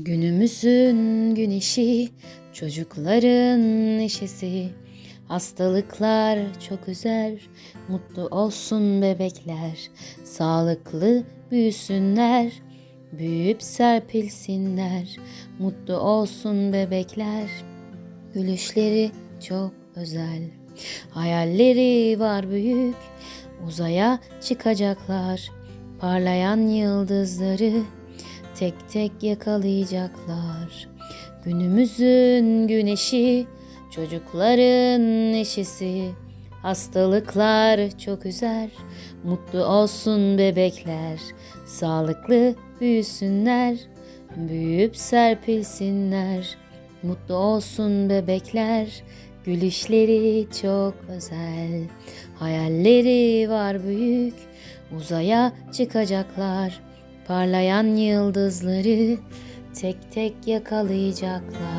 Günümüzün güneşi, çocukların neşesi. Hastalıklar çok üzer, mutlu olsun bebekler. Sağlıklı büyüsünler, büyüyüp serpilsinler. Mutlu olsun bebekler, gülüşleri çok özel. Hayalleri var büyük, uzaya çıkacaklar. Parlayan yıldızları tek tek yakalayacaklar. Günümüzün güneşi, çocukların neşesi. Hastalıklar çok üzer, mutlu olsun bebekler. Sağlıklı büyüsünler, büyüyüp serpilsinler. Mutlu olsun bebekler, gülüşleri çok özel. Hayalleri var büyük, uzaya çıkacaklar. Parlayan yıldızları tek tek yakalayacaklar.